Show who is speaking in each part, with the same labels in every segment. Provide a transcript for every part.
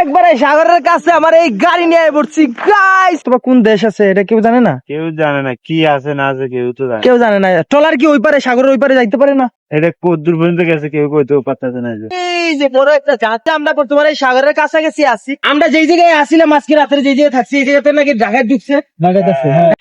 Speaker 1: একবারে সাগরের কাছে আমার এই গাড়ি নিয়ে পড়ছি। গাইস তোমার কোন দেশ আছে? এটা কেউ জানে না?
Speaker 2: কেউ জানে না কি আছে না আছে কেউ তো জানে
Speaker 1: কেউ জানে না। ট্রলার কি ওই পারে সাগরের ওই পারে যাইতে পারে না?
Speaker 2: এটা কদ্দূর পর্যন্ত গেছে কেউ কইতেও পারতেছে না
Speaker 1: এই যে বড় একটা যাতে আমরা বর্তমানে সাগরের কাছাকাছি আছি। আমরা যেই জায়গায় আসিলাম আজকে রাতের যেই জায়গায় থাকছি এই জায়গাতে নাকি ঢাকায় ঢুকছে।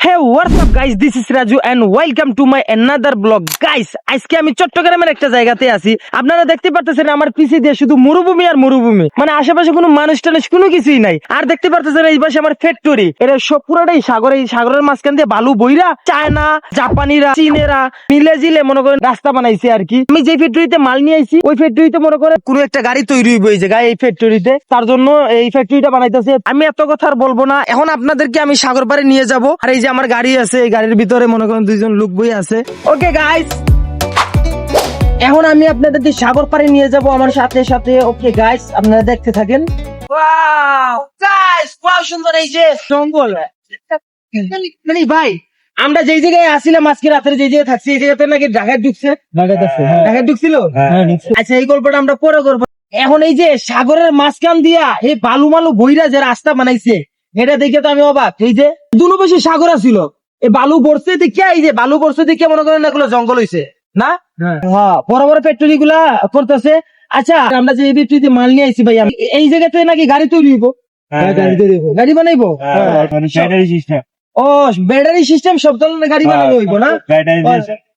Speaker 1: হ্যাঁ। WhatsApp guys this is Raju and welcome to my another blog guys আজকে আমি চট্টগ্রামের একটা জায়গাতে আছি। আপনারা দেখতে পারতেছেন আমার পিছে দিয়ে শুধু মরুভূমি আর মরুভূমি। মানে আশেপাশে কোনো মানুষ টানুষ কোনো কিছুই নাই। আর দেখতে পারতেছেন এই পাশে আমার ফ্যাক্টরি এটা সব পুরোটাই সাগরে এই সাগরের মাঝখান দিয়ে বালু বইরা চায়না জাপানিরা চীনেরা মিলে জিলে মনে করেন রাস্তা বানাইছে আর কি আমি যে ফ্যাক্টরিতে মাল নিয়ে আইছি, ওই ফ্যাক্টরিতে মনে করে কোনো একটা গাড়ি তৈরি হইব এই জায়গায় এই ফ্যাক্টরিতে তার জন্য এই ফ্যাক্টরিটা বানাইতেছে। আমি এত কথা আর বলব না। এখন আপনাদেরকে আমি সাগর পাড়ে নিয়ে যাব। আর এই যে আমার গাড়ি আছে, এই গাড়ির ভিতরে মনে করেন দুইজন লোক বই আছে। ওকে গাইস এখন আমি আপনাদেরকে সাগর পাড়ে নিয়ে যাব আমার সাথে সাথে। ওকে গাইস আপনারা দেখতে থাকেন। ওয়াও গাইস ওয়াও সুন্দর এই যে জঙ্গল। মানে ভাই আমরা যেই জায়গায় আসিলাম আজকে রাতের যেই জায়গায় থাকছি এই জায়গাতে নাকি ঢাকায় ঢুকছে? ঢাকায় ঢুকছিল? আচ্ছা এই গল্পটা আমরা পরে করব। এখন এই যে সাগরের মাঝখান দিয়া এই বালু মালু বইরা যে রাস্তা বানাইছে এটা দেখে তো আমি অবাক। এই যে দুনো বেশি সাগর ছিল এই বালু বর্ষে দেখে এই যে বালু বর্ষে দেখে মনে করেন এগুলো জঙ্গল হইছে না? হ্যাঁ। বড় বড় ফ্যাক্টরি গুলা করতেছে। আচ্ছা আমরা যে এই মাল নিয়ে আইছি ভাই আমি এই জায়গাতে নাকি গাড়ি তৈরি হইব?
Speaker 2: হ্যাঁ,
Speaker 1: গাড়ি বানাইবো?
Speaker 2: হ্যাঁ,
Speaker 1: ও ব্যাটারি সিস্টেম সব ধরনের গাড়ি বানানো হইব না?
Speaker 2: ব্যাটারি
Speaker 1: ও,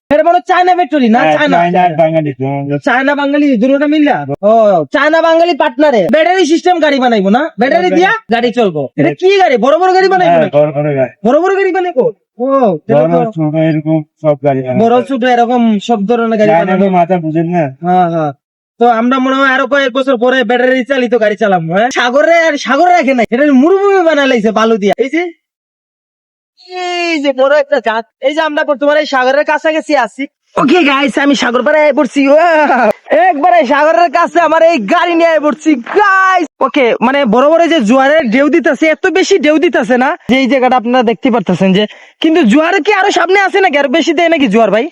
Speaker 1: এটা মানে চায়না না?
Speaker 2: হ্যাঁ,
Speaker 1: চায়না।
Speaker 2: বাঙালি
Speaker 1: চায়না বাঙালি দুটোটা মিললা ও চায়না বাঙালি পার্টনারে ব্যাটারি সিস্টেম গাড়ি বানাইবো না? ব্যাটারি দিয়া গাড়ি চলবো। এটা কি গাড়ি? বড় বড় গাড়ি বানাইবো
Speaker 2: হ্যাঁ বড় বড় গাড়ি।
Speaker 1: বড় বড় গাড়ি বানাইবো?
Speaker 2: বড়
Speaker 1: তো
Speaker 2: ছোট এরকম সব
Speaker 1: সব ধরনের গাড়ি বানাবো
Speaker 2: মাথা বুঝেন না।
Speaker 1: হ্যাঁ হ্যাঁ। তো আমরা মনে হয় আরও কয়েক বছর পরে ব্যাটারি চালিত গাড়ি চালাবো হ্যাঁ? সাগরে আর সাগরে রাখে নাই। এটা মরুভূমি বানা লাইছে বালু দিয়া। এই যে যে বড় একটা চাঁদ এই যে আমরা বর্তমানে সাগরের কাছাকাছি আছি। ওকে গাইস আমি সাগর পাড়ে আয় পড়ছি! একবারে সাগরের কাছে আমার এই গাড়ি নিয়ে পড়ছি গাইস ওকে মানে বড় বড় যে জোয়ারের ঢেউ দিতেছে, এত বেশি ঢেউ দিতেছে না যে এই জায়গাটা আপনারা দেখতে পারতেছেন যে কিন্তু জোয়ার কি আরও সামনে আছে নাকি? আর বেশি দেয় নাকি জোয়ার ভাই?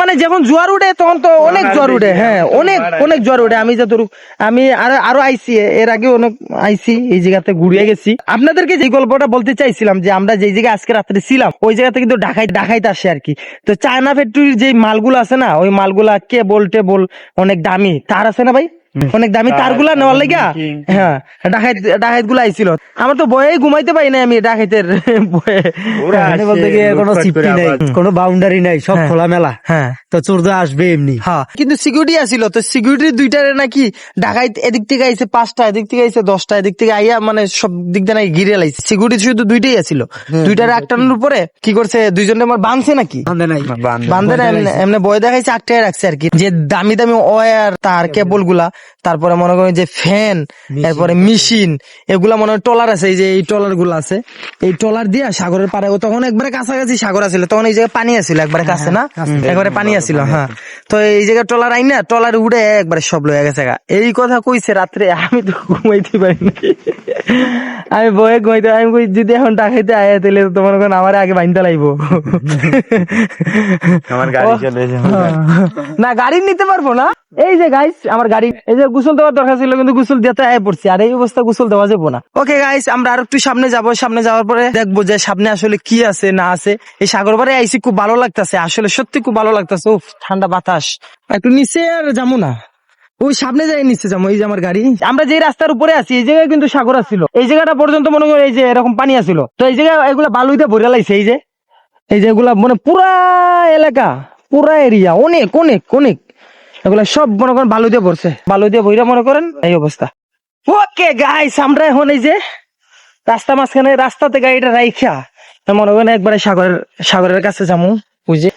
Speaker 1: মানে যখন জোয়ার উঠে তখন তো অনেক জোয়ার উঠে। হ্যাঁ অনেক অনেক জোয়ার উঠে। আমি যতটুকু আমি আরও আরও আইসি এর আগে অনেক আইসি এই জায়গাতে ঘুরিয়ে গেছি। আপনাদেরকে যে গল্পটা বলতে চাইছিলাম যে আমরা যেই জায়গায় আজকে রাত্রে ছিলাম ওই জায়গাতে কিন্তু ঢাকাই ঢাকাইতে আসে আর কি। তো চায়না ফ্যাক্টরির যে মালগুলো আছে না ওই মালগুলা কেবল টেবল অনেক দামি। তার আছে না ভাই? অনেক দামি তারগুলা নেওয়ার লেগা হ্যাঁ ডাকাইত ডাকাইতগুলা আইছিল। আমার তো বয়ে ঘুমাইতে পারি না আমি ডাকাইতের বয়ে
Speaker 2: আসছে,
Speaker 3: বলতে গিয়ে কোনো নাই। কোনো বাউন্ডারি নাই সব
Speaker 1: হ্যাঁ।
Speaker 3: খোলামেলা।
Speaker 1: হ্যাঁ।
Speaker 3: তো চোর তো আসবে এমনি।
Speaker 1: হ্যাঁ। কিন্তু সিকিউরিটি আসিল তো সিকিউরিটি দুইটারে নাকি ঢাকাইতে এদিক থেকে আইছে পাঁচটা এদিক থেকে আইছে দশটা এদিক থেকে আইয়া মানে সব দিক দিয়ে নাকি ঘিরে লাইছে। সিকিউরিটি শুধু দুইটাই আসিল দুইটারে আটটানোর পরে কি করছে দুইজনে আমার বাঁধছে নাকি?
Speaker 3: বান্ধে নাই।
Speaker 1: বান্ধে না এমনি- এমনি বয় দেখাইছে আটটায় রাখছে আর কি। যে দামি দামি ওয়ার তার কেবলগুলা তারপরে মনে করেন যে ফ্যান এরপরে মেশিন এগুলা মনে হয় টলার আছে এই যে এই টলারগুলো আছে। এই টলার দিয়া সাগরের পারে তখন একবারে কাছাকাছি সাগর আছিল তখন এই জায়গায় পানি আছিল একবারে কাছে না? একবারে পানি আছিল হ্যাঁ। তো এই জায়গায় টলার আই না টলার উড়ে একবারে সব লয়ে গেছে এই কথা কইছে রাত্রে আমি তো ঘুমাইতে পারিনি আমি বয়ে ঘুমাইতে আমি কই যদি এখন ডাকাইতে আয়া তাহলে তো মনে করেন আমার আগে বাইনতে লাগবো
Speaker 2: আমার গাড়ি চলে
Speaker 1: না গাড়ি নিতে পারব না। এই যে গাইস আমার গাড়ি, এই যে গোসল দেওয়ার দরকার ছিল, কিন্তু গোসল দিতে আয় পড়ছি, আর এই অবস্থা গোসল দেওয়া যাব না। ওকে গাইস আমরা আর একটু সামনে যাব, সামনে যাওয়ার পরে দেখব যে সামনে আসলে কি আছে, না আছে। এই সাগর পাড়ে আইসি খুব ভালো লাগতেছে, আসলে সত্যি খুব ভালো লাগতেছে। উফ, ঠান্ডা বাতাস। একটু নিচে আর যাব না। ওই সামনে যাই, নিচে যাব, এই যে আমার গাড়ি। আমরা যে রাস্তার উপরে আছি, এই জায়গায় কিন্তু সাগর আছিল। এই জায়গাটা পর্যন্ত মনে করি এই যে এরকম পানি আছিল। তো এই জায়গায় এগুলা বালুইতে ভরে লাইছে, এই যে। এই যে এগুলা মানে পুরা এলাকা, পুরা এরিয়া অনেক অনেক অনেক। এগুলা সব মনে করেন বালু দিয়ে ভরছে। বালু দিয়ে ভইরা মনে করেন এই অবস্থা। ওকে গাইস আমরা এখন এই যে রাস্তা মাঝখানে রাস্তাতে গাড়িটা রাইখা, মনে করেন একবারে সাগরের সাগরের কাছে যাব বুঝে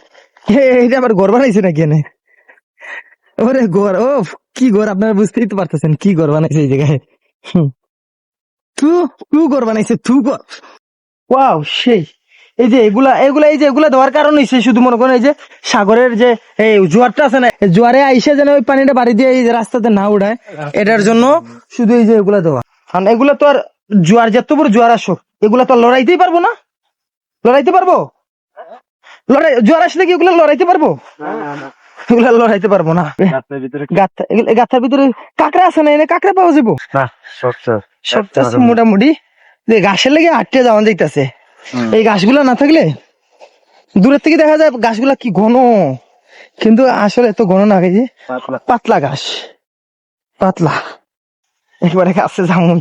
Speaker 1: এইটা আবার ঘর বানাইছে নাকি এনে? ওরে ঘর, ও, কি ঘর আপনারা বুঝতেই তো পারতেছেন, কি ঘর বানাইছে এই জায়গায়। তু তু ঘর বানাইছে, তু ঘর। ওয়াও, সেই। এই যে এগুলা এগুলা এই যে এগুলা দেওয়ার কারণ হইছে শুধু মনে করেন এই যে সাগরের যে এই জোয়ারটা আছে না জোয়ারে আইসে যেন ওই পানিটা বাড়ি দিয়ে এই যে রাস্তাতে না উড়ায় এটার জন্য শুধু এই যে এগুলা দেওয়া। কারণ এগুলা তো আর জোয়ার যত বড় জোয়ার আসুক এগুলা তো লড়াইতেই পারব না? লড়াইতে পারব? লড়াই জোয়ার আসলে কি এগুলো লড়াইতে পারব? এগুলা লড়াইতে পারব না।
Speaker 2: রাস্তার ভিতরে
Speaker 1: গাথা এগুলা- এই গাথার ভিতরে কাঁকড়া আছে না এনে কাঁকড়া পাওয়া যাব সব মোটামুটি। যে ঘাসের লেগে আটকে যাওয়া যাইতেছে। এই ঘাসগুলা না থাকলে দূরের থেকে দেখা যায় গাছগুলা কি ঘন। কিন্তু আসলে এত ঘন না যে
Speaker 2: পাতলা।
Speaker 1: গাছ। পাতলা। একবারে কাছে যামুন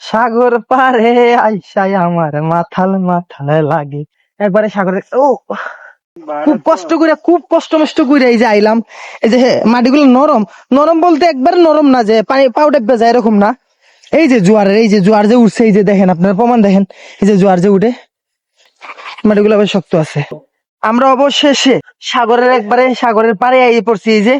Speaker 1: সাগর পারে আইসাই আমার মাথাল মাথাল লাগে। একবারে সাগরে ও! খুব কষ্ট করে খুব কষ্ট মষ্ট করে এই যে আইলাম। এই যে মাটিগুলো নরম। নরম বলতে একবার নরম না যে পানি ডাকবে যায় এরকম না। এই যে জোয়ারের এই যে জোয়ার যে উঠছে এই যে দেখেন আপনারা প্রমাণ দেখেন। এই যে জোয়ার যে উঠে মাটিগুলো আবার শক্ত আছে। আমরা অবশেষে সাগরের একবারে সাগরের পাড়ে আইয়ে পড়ছি এই যে।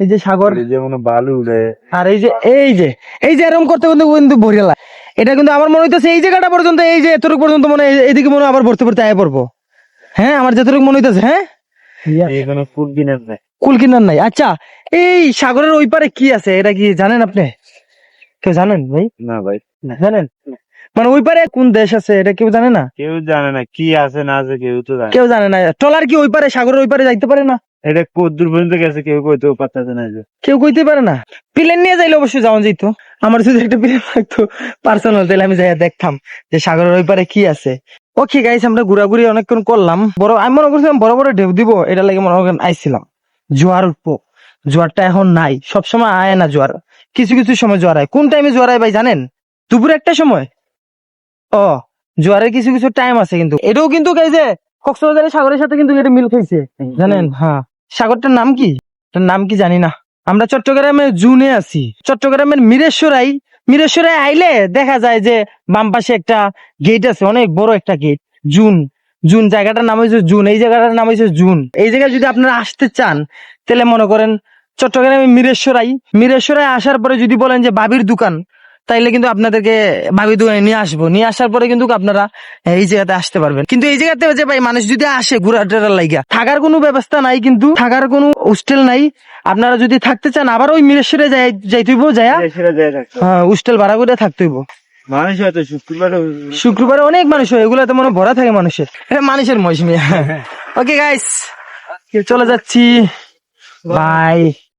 Speaker 1: এই যে সাগর।
Speaker 2: এই যে মনে বালু উড়ে
Speaker 1: আর এই যে এই যে এই যে এরকম করতে কিন্তু কিন্তু ভরিয়ালা এটা কিন্তু আমার মনে হইতেছে এই জায়গাটা পর্যন্ত এই যে এতটুকু পর্যন্ত মনে এদিকে মনে আবার ভরতে ভরতে আয় পড়ব। হ্যাঁ আমার যতটুকু মনে হইতেছে হ্যাঁ?
Speaker 2: এই কোনো ফুল কিনে নেই।
Speaker 1: কুল কিনার নাই। আচ্ছা এই সাগরের ওই পারে কি আছে? এটা কি জানেন আপনি? কেউ জানেন ভাই?
Speaker 2: না ভাই।
Speaker 1: জানেন? মানে ওই পারে কোন দেশ আছে এটা কেউ জানে না?
Speaker 2: কেউ জানে না কি আছে না আছে কেউ তো জানে
Speaker 1: কেউ জানে না। ট্রলার কি ওই পারে সাগরের ওই পারে যাইতে পারে না?
Speaker 2: এটা কত দূর পর্যন্ত গেছে কেউ কইতেও পারতেছে না
Speaker 1: কেউ কইতে পারে না। প্লেন নিয়ে যাইলে অবশ্যই যাওয়া যেত আমার যদি একটা প্লেন থাকতো পার্সোনাল তাহলে আমি যাই দেখতাম যে সাগরের ওই পারে কি আছে। ওকে গাইস আমরা ঘোরাঘুরি অনেকক্ষণ করলাম। বড় আমি মনে করছিলাম বড় বড় ঢেউ দিব এটা লাগে মনে করেন আইছিলাম। জোয়ার উঠবো। জোয়ারটা এখন নাই। সবসময় আয় না জোয়ার। কিছু কিছু সময় জোয়ার আয়। কোন টাইমে জোয়ার আয় ভাই জানেন? দুপুর একটা সময়। ও জোয়ারের কিছু কিছু টাইম আছে কিন্তু। এটাও কিন্তু এই যে কক্সবাজারের সাগরের সাথে কিন্তু এটা মিল খাইছে। জানেন? হ্যাঁ। সাগরটার নাম কি? নাম কি জানি না। আমরা চট্টগ্রামের জুনে আছি। চট্টগ্রামের মিরেশ্বরাই মিরেশ্বরাই আইলে দেখা যায় যে বাম পাশে একটা গেট আছে অনেক বড় একটা গেট জুন। জুন জায়গাটার নাম হয়েছে জুন। এই জায়গাটার নাম হয়েছে জুন। এই জায়গায় যদি আপনারা আসতে চান তাহলে মনে করেন চট্টগ্রামে মিরেশ্বরাই মিরেশ্বরাই আসার পরে যদি বলেন যে বাবির দোকান তাইলে কিন্তু আপনাদেরকে ভাবি দোকানে নিয়ে আসব। নিয়ে আসার পরে কিন্তু আপনারা এই জায়গাতে আসতে পারবেন। কিন্তু এই জায়গাতে যে ভাই মানুষ যদি আসে ঘোরা টেরার লাইগা থাকার কোনো ব্যবস্থা নাই কিন্তু থাকার কোনো হোস্টেল নাই। আপনারা যদি থাকতে চান আবার ওই মিরেশ্বরে যাই যাইতেইব যায়া।
Speaker 2: যায়
Speaker 1: হ্যাঁ হোস্টেল ভাড়া করে
Speaker 2: মানুষ হয়তো শুক্রবারে
Speaker 1: শুক্রবারে অনেক মানুষ হয় এগুলো তো মনে ভরা থাকে মানুষের। এটা মানুষের মৌসুমি ওকে গাইস চলে যাচ্ছি। বাই